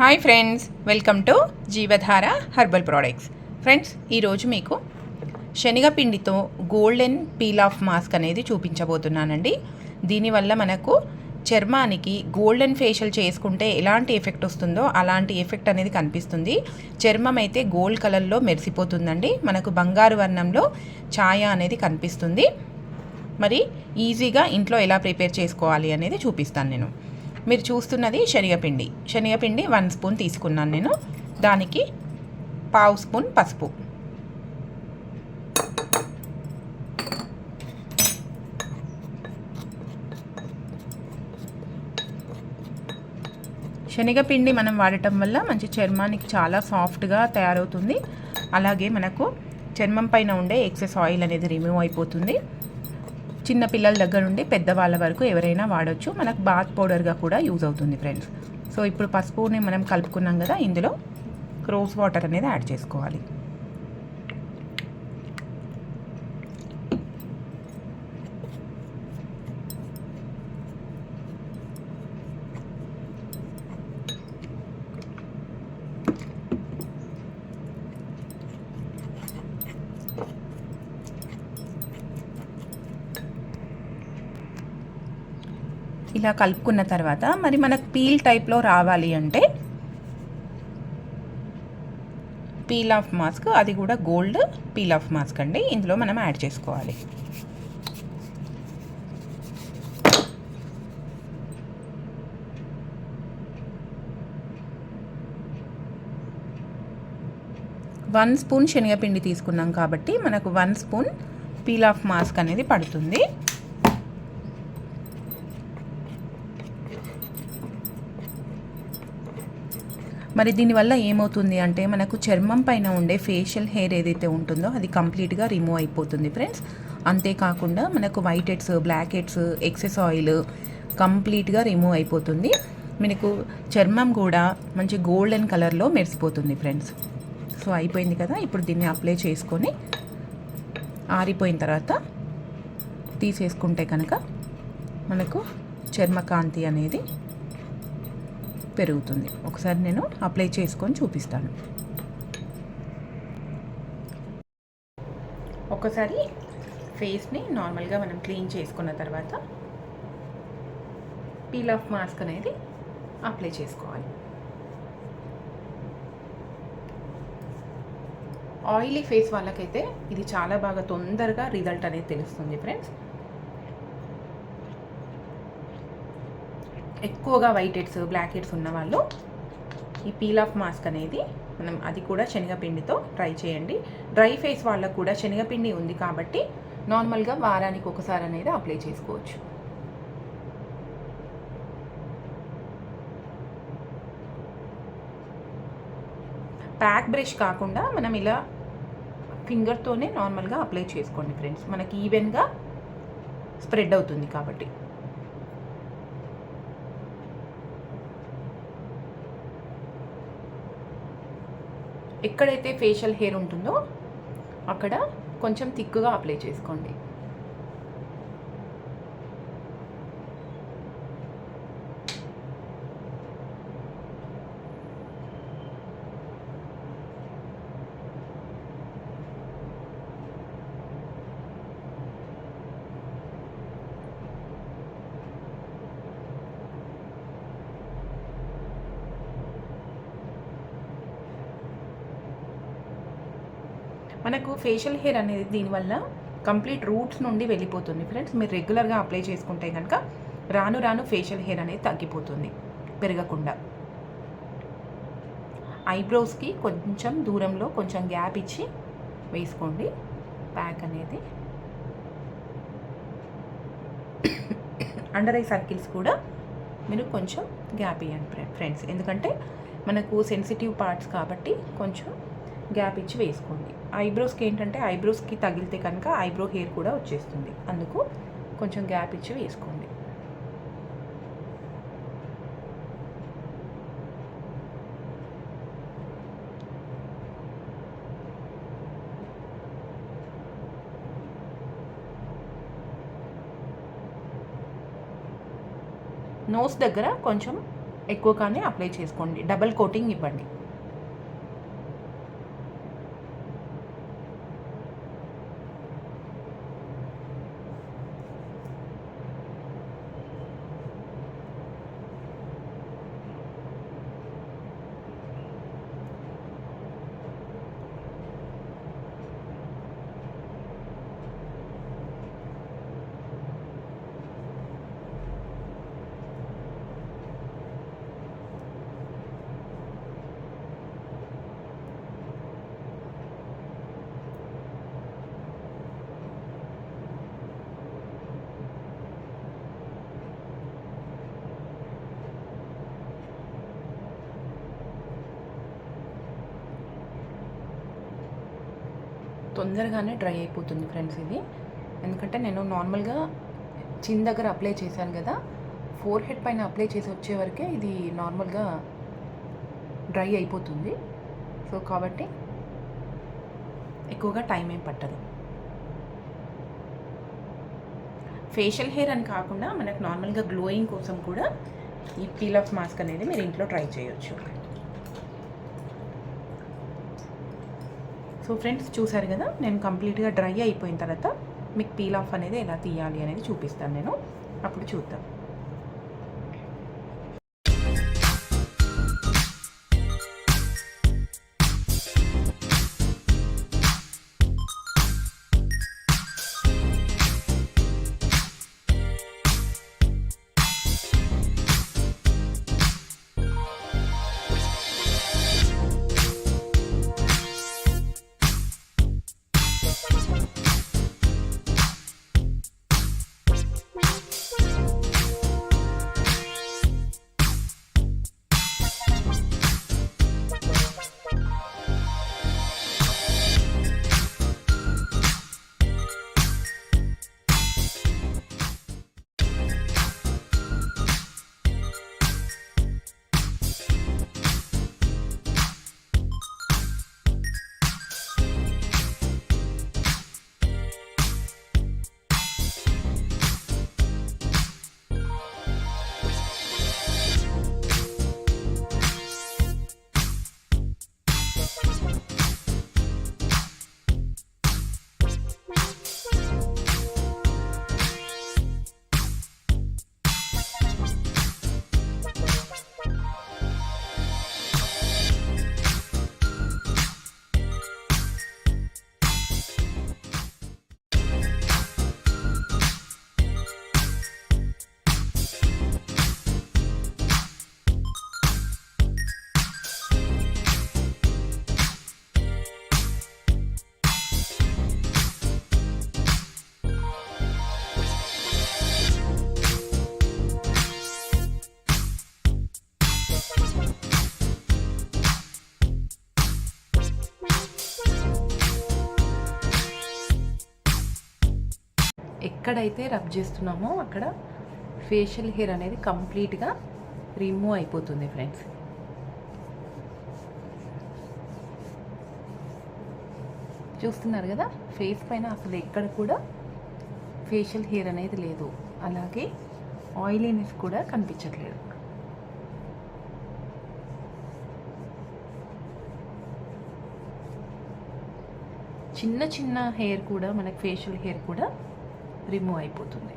Hi friends welcome to Jeevadhara herbal products friends ఈరోజు మీకు శనగపిండితో గోల్డెన్ పీల్ ఆఫ్ మాస్క్ అనేది చూపించబోతున్నానండి. దీనివల్ల మనకు చర్మానికి గోల్డెన్ ఫేషియల్ చేసుకుంటే ఎలాంటి ఎఫెక్ట్ వస్తుందో అలాంటి ఎఫెక్ట్ అనేది కనిపిస్తుంది. చర్మం అయితే గోల్డ్ కలర్లో మెరిసిపోతుందండి. మనకు బంగారు వర్ణంలో ఛాయ అనేది కనిపిస్తుంది. మరి ఈజీగా ఇంట్లో ఎలా ప్రిపేర్ చేసుకోవాలి అనేది చూపిస్తాను నేను. మీరు చూస్తున్నది శనగపిండి. శనగపిండి వన్ స్పూన్ తీసుకున్నాను నేను. దానికి పావు స్పూన్ పసుపు. శనగపిండి మనం వాడటం వల్ల మంచి చర్మానికి చాలా సాఫ్ట్గా తయారవుతుంది. అలాగే మనకు చర్మం పైన ఉండే ఎక్సెస్ ఆయిల్ అనేది రిమూవ్ అయిపోతుంది. చిన్న పిల్లల దగ్గర నుండి పెద్దవాళ్ళ వరకు ఎవరైనా వాడచ్చు. మనకు బాత్ పౌడర్గా కూడా యూజ్ అవుతుంది ఫ్రెండ్స్. సో ఇప్పుడు పసుపుని మనం కలుపుకున్నాం కదా ఇందులో రోజ్ వాటర్ అనేది యాడ్ చేసుకోవాలి. ఇలా కలుపుకున్న తర్వాత మరి మనకు పీల్ టైప్లో రావాలి అంటే పీల్ ఆఫ్ మాస్క్ అది కూడా గోల్డ్ పీల్ ఆఫ్ మాస్క్ అండి. ఇందులో మనం యాడ్ చేసుకోవాలి. వన్ స్పూన్ శనగపిండి తీసుకున్నాం కాబట్టి మనకు one spoon peel off mask అనేది పడుతుంది. మరి దీనివల్ల ఏమవుతుంది అంటే మనకు చర్మం పైన ఉండే ఫేషియల్ హెయిర్ ఏదైతే ఉంటుందో అది కంప్లీట్గా రిమూవ్ అయిపోతుంది ఫ్రెండ్స్. అంతేకాకుండా మనకు white heads black heads excess oil కంప్లీట్గా రిమూవ్ అయిపోతుంది. మనకు చర్మం కూడా మంచి గోల్డెన్ కలర్లో మెరిసిపోతుంది ఫ్రెండ్స్. సో అయిపోయింది కదా? ఇప్పుడు దీన్ని అప్లై చేసుకొని ఆరిపోయిన తర్వాత తీసేసుకుంటే కనుక మనకు చర్మకాంతి అనేది పెరుగుతుంది. ఒకసారి నేను అప్లై చేసుకొని చూపిస్తాను. ఒకసారి ఫేస్ని నార్మల్గా మనం క్లీన్ చేసుకున్న తర్వాత పీల్ ఆఫ్ మాస్క్ అనేది అప్లై చేసుకోవాలి. ఆయిలీ ఫేస్ వాళ్ళకైతే ఇది చాలా బాగా తొందరగా రిజల్ట్ అనేది తెలుస్తుంది ఫ్రెండ్స్. ఎక్కువగా వైట్ హెడ్స్ బ్లాక్ హెడ్స్ ఉన్న వాళ్ళు ఈ పీల్ ఆఫ్ మాస్క్ అనేది మనం అది కూడా శనగపిండితో ట్రై చేయండి. డ్రై ఫేస్ వాళ్ళకు కూడా శనగపిండి ఉంది కాబట్టి నార్మల్గా వారానికి ఒకసారి అనేది అప్లై చేసుకోవచ్చు. ప్యాక్ బ్రష్ కాకుండా మనం ఇలా ఫింగర్తోనే నార్మల్గా అప్లై చేసుకోండి ఫ్రెండ్స్ మనకి ఈవెన్గా స్ప్రెడ్ అవుతుంది కాబట్టి. ఎక్కడైతే ఫేషియల్ హెయిర్ ఉంటుందో అక్కడ కొంచెం థిక్గా అప్లై చేసుకోండి. మనకు ఫేషియల్ హెయిర్ అనేది దీనివల్ల కంప్లీట్ రూట్స్ నుండి వెళ్ళిపోతుంది ఫ్రెండ్స్ మీరు రెగ్యులర్గా అప్లై చేసుకుంటే కనుక రాను రాను ఫేషియల్ హెయిర్ అనేది తగ్గిపోతుంది పెరగకుండా. ఐబ్రోస్కి కొంచెం దూరంలో కొంచెం గ్యాప్ ఇచ్చి వేసుకోండి. ప్యాక్ అనేది అండర్ ఐ సర్కిల్స్ కూడా మీరు కొంచెం గ్యాప్ ఇవ్వండి ఫ్రెండ్స్ ఎందుకంటే మనకు సెన్సిటివ్ పార్ట్స్ కాబట్టి కొంచెం గ్యాప్ ఇచ్చి వేసుకోండి. ఐబ్రోస్కి ఏంటంటే ఐబ్రోస్కి తగిలితే కనుక ఐబ్రో హెయిర్ కూడా వచ్చేస్తుంది. అందుకు కొంచెం గ్యాప్ ఇచ్చి వేసుకోండి. నోస్ దగ్గర కొంచెం ఎక్కువగానే అప్లై చేసుకోండి. డబల్ కోటింగ్ ఇవ్వండి. తొందరగానే డ్రై అయిపోతుంది ఫ్రెండ్స్ ఇది. ఎందుకంటే నేను నార్మల్గా చిన్ దగ్గర అప్లై చేశాను కదా ఫోర్ హెడ్ పైన అప్లై చేసి వచ్చే వరకే ఇది నార్మల్గా డ్రై అయిపోతుంది. సో కాబట్టి ఎక్కువగా టైం ఏం పట్టదు. ఫేషియల్ హెయిర్ అని కాకుండా మనకు నార్మల్గా గ్లోయింగ్ కోసం కూడా ఈ పీల్ ఆఫ్ మాస్క్ అనేది మీరు ఇంట్లో ట్రై చేయొచ్చు. సో ఫ్రెండ్స్ చూసారు కదా నేను కంప్లీట్గా డ్రై అయిపోయిన తర్వాత మీకు పీల్ ఆఫ్ అనేది ఎలా తీయాలి అనేది చూపిస్తాను నేను. అప్పుడు చూద్దాం. ఎక్కడైతే రబ్ చేస్తున్నామో అక్కడ ఫేషియల్ హెయిర్ అనేది కంప్లీట్గా రిమూవ్ అయిపోతుంది ఫ్రెండ్స్. చూస్తున్నారు కదా ఫేస్ పైన అసలు ఎక్కడ కూడా ఫేషియల్ హెయిర్ అనేది లేదు. అలాగే ఆయిలీనెస్ కూడా కనిపించట్లేదు. చిన్న చిన్న హెయిర్ కూడా మనకి ఫేషియల్ హెయిర్ కూడా రిమూవ్ అయిపోతుంది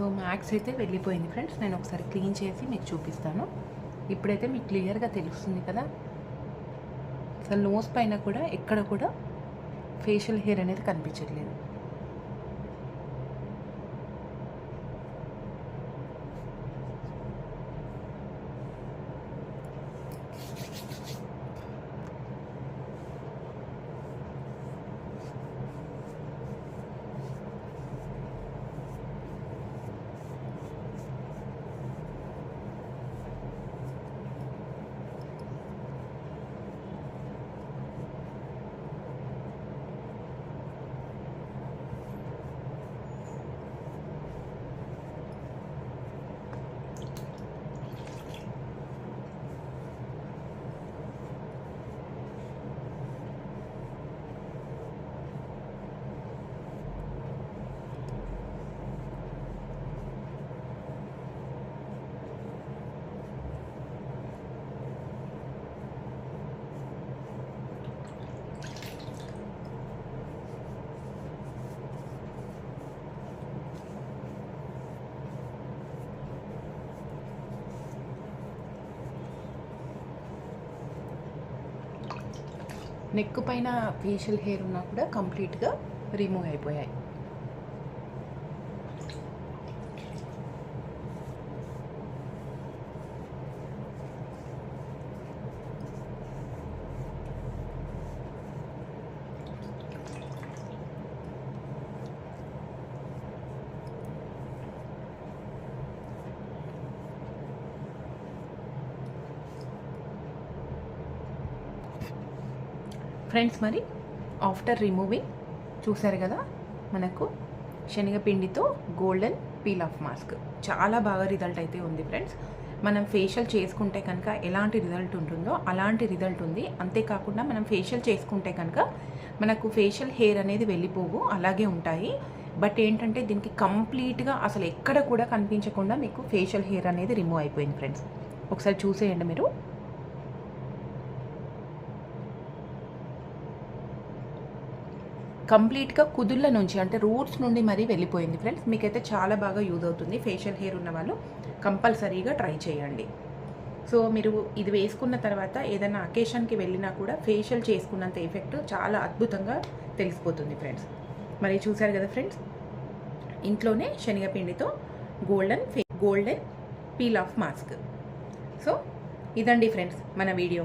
సో మ్యాక్స్ అయితే వెళ్ళిపోయింది ఫ్రెండ్స్. నేను ఒకసారి క్లీన్ చేసి మీకు చూపిస్తాను. ఇప్పుడైతే మీకు క్లియర్గా తెలుస్తుంది కదా. అసలు నోస్ పైన కూడా ఎక్కడ కూడా ఫేషియల్ హెయిర్ అనేది కనిపించట్లేదు. నెక్ పైన ఫేషియల్ హెయిర్ ఉన్నా కూడా కంప్లీట్గా రిమూవ్ అయిపోయాయి. ఫ్రెండ్స్ మరి ఆఫ్టర్ రిమూవింగ్ చూసారు కదా మనకు శనగపిండితో గోల్డెన్ పీల్ ఆఫ్ మాస్క్ చాలా బాగా రిజల్ట్ అయితే ఉంది ఫ్రెండ్స్. మనం ఫేషియల్ చేసుకుంటే కనుక ఎలాంటి రిజల్ట్ ఉంటుందో అలాంటి రిజల్ట్ ఉంది. అంతేకాకుండా మనం ఫేషియల్ చేసుకుంటే కనుక మనకు ఫేషియల్ హెయిర్ అనేది వెళ్ళిపోవు అలాగే ఉంటాయి. బట్ ఏంటంటే దీనికి కంప్లీట్గా అసలు ఎక్కడ కూడా కనిపించకుండా మీకు ఫేషియల్ హెయిర్ అనేది రిమూవ్ అయిపోయింది ఫ్రెండ్స్. ఒకసారి చూసేయండి మీరు. కంప్లీట్గా కుదుళ్ళ నుంచి అంటే రూట్స్ నుండి మరీ వెళ్ళిపోయింది ఫ్రెండ్స్. మీకైతే చాలా బాగా యూజ్ అవుతుంది. ఫేషియల్ హెయిర్ ఉన్న వాళ్ళు కంపల్సరీగా ట్రై చేయండి. సో మీరు ఇది వేసుకున్న తర్వాత ఏదైనా అకేషన్కి వెళ్ళినా కూడా ఫేషియల్ చేసుకున్నంత ఎఫెక్ట్ చాలా అద్భుతంగా తెలిసిపోతుంది ఫ్రెండ్స్. మరి చూసారు కదా ఫ్రెండ్స్? ఇంట్లోనే శనగపిండితో గోల్డెన్ ఫే golden peel off mask. So ఇదండి ఫ్రెండ్స్ మన వీడియో.